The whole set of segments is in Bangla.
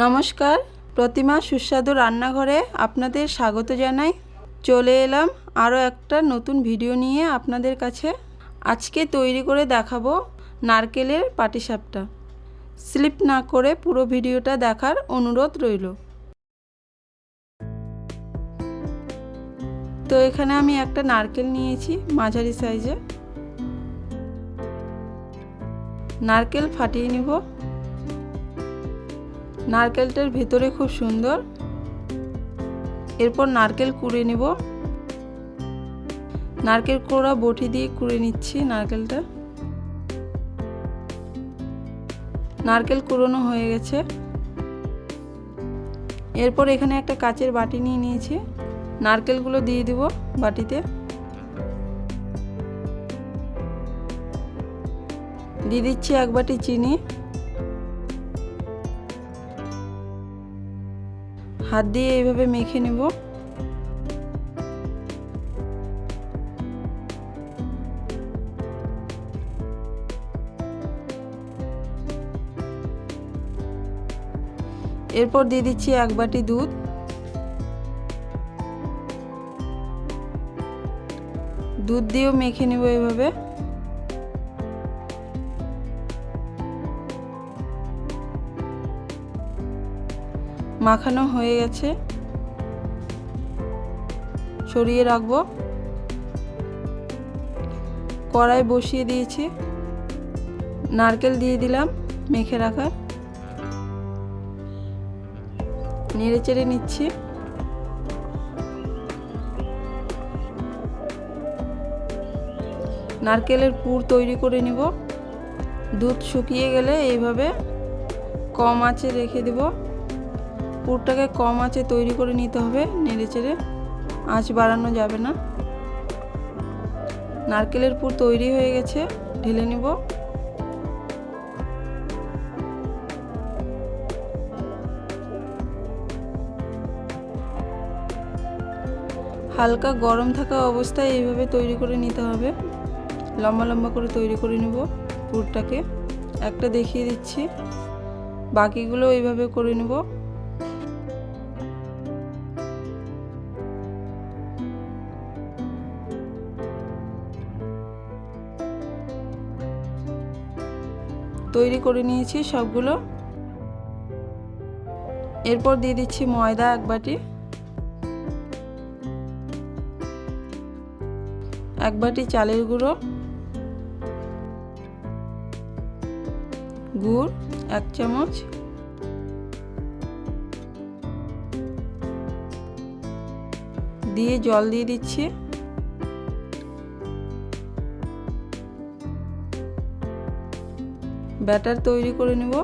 নমস্কার, প্রতিমা সুস্বাদু রান্নাঘরে আপনাদের স্বাগত জানাই। চলে এলাম আরও একটা নতুন ভিডিও নিয়ে আপনাদের কাছে। আজকে তৈরি করে দেখাবো নারকেলের পাটিসাপটা। স্লিপ না করে পুরো ভিডিওটা দেখার অনুরোধ রইল। তো এখানে আমি একটা নারকেল নিয়েছি মাঝারি সাইজে। নারকেল ফাটিয়ে নিব। নারকেলটার ভেতরে খুব সুন্দর। এরপর নারকেল কুড়ে নিব। নারকেল কোড়া বটি দিয়ে কুড়ে নিচ্ছি নারকেলটা। নারকেল কুড়োনো হয়ে গেছে। এরপর এখানে একটা কাচের বাটি নিয়ে নিয়েছি। নারকেলগুলো দিয়ে দিব বাটিতে। দিয়ে দিচ্ছি এক বাটি চিনি। হাত দিয়ে এইভাবে মেখে নেব। এরপর দিয়ে দিচ্ছি এক বাটি দুধ। দুধ দিয়েও মেখে নেব এইভাবে। মাখানো হয়ে গেছে। সরিয়ে রাখব। কড়াই বসিয়ে দিয়েছি। নারকেল দিয়ে দিলাম মেখে রাখা। নেড়ে চেড়ে নিচ্ছি। নারকেলের পুর তৈরি করে নিব। দুধ শুকিয়ে গেলে এইভাবে কম আঁচে রেখে দেব। পুরটাকে কম আঁচে তৈরি করে নিতে হবে, নেড়ে চেড়ে। আঁচ বাড়ানো যাবে না। নারকেলের পুর তৈরি হয়ে গেছে, ঢেলে নিব। হালকা গরম থাকা অবস্থায় এইভাবে তৈরি করে নিতে হবে। লম্বা লম্বা করে তৈরি করে নেব পুরটাকে। একটা দেখিয়ে দিচ্ছি। বাকিগুলো এইভাবে করে নেব। তৈরি করে নিয়েছি সবগুলো। এরপর দিয়ে দিচ্ছি ময়দা এক বাটি। এক বাটি চালের গুঁড়ো। গুড় এক চামচ। দিয়ে জল দিয়ে দিচ্ছি। ব্যাটার তৈরি করে নেব।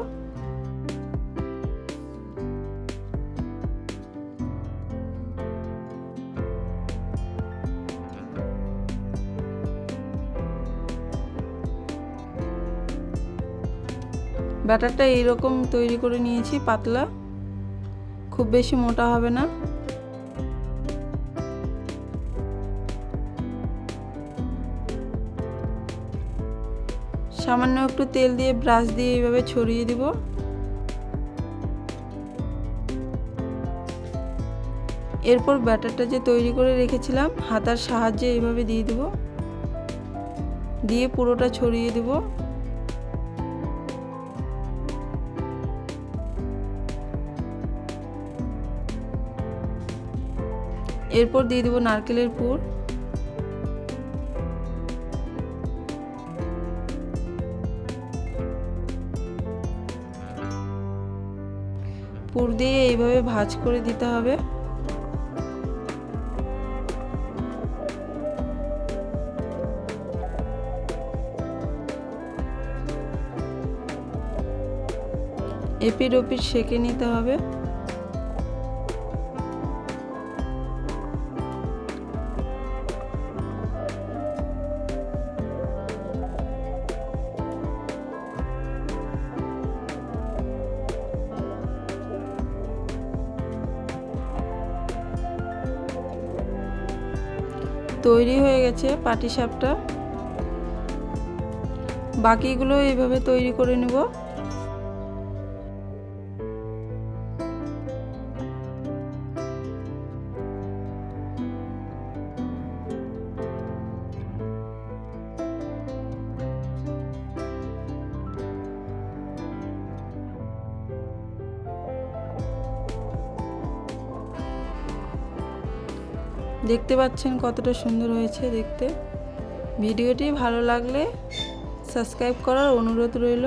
ব্যাটারটা এইরকম তৈরি করে নিয়েছি, পাতলা। খুব বেশি মোটা হবে না। সামান্য একটু তেল দিয়ে ব্রাশ দিয়ে এইভাবে ছড়িয়ে দিব। এরপর ব্যাটারটা যে তৈরি করে রেখেছিলাম, হাতার সাহায্যে এইভাবে দিয়ে দিব। দিয়ে পুরোটা ছড়িয়ে দিব। এরপর দিয়ে দেবো নারকেলের পুর। পুর দিয়ে এইভাবে ভাজ করে দিতে হবে। এপিড ওপিড সেঁকে নিতে হবে। তৈরি হয়ে গেছে পাটি সাপটা বাকিগুলো এইভাবে তৈরি করে নেব। দেখতে পাচ্ছেন কতটা সুন্দর হয়েছে দেখতে। ভিডিওটি ভালো লাগলে সাবস্ক্রাইব করার অনুরোধ রইল।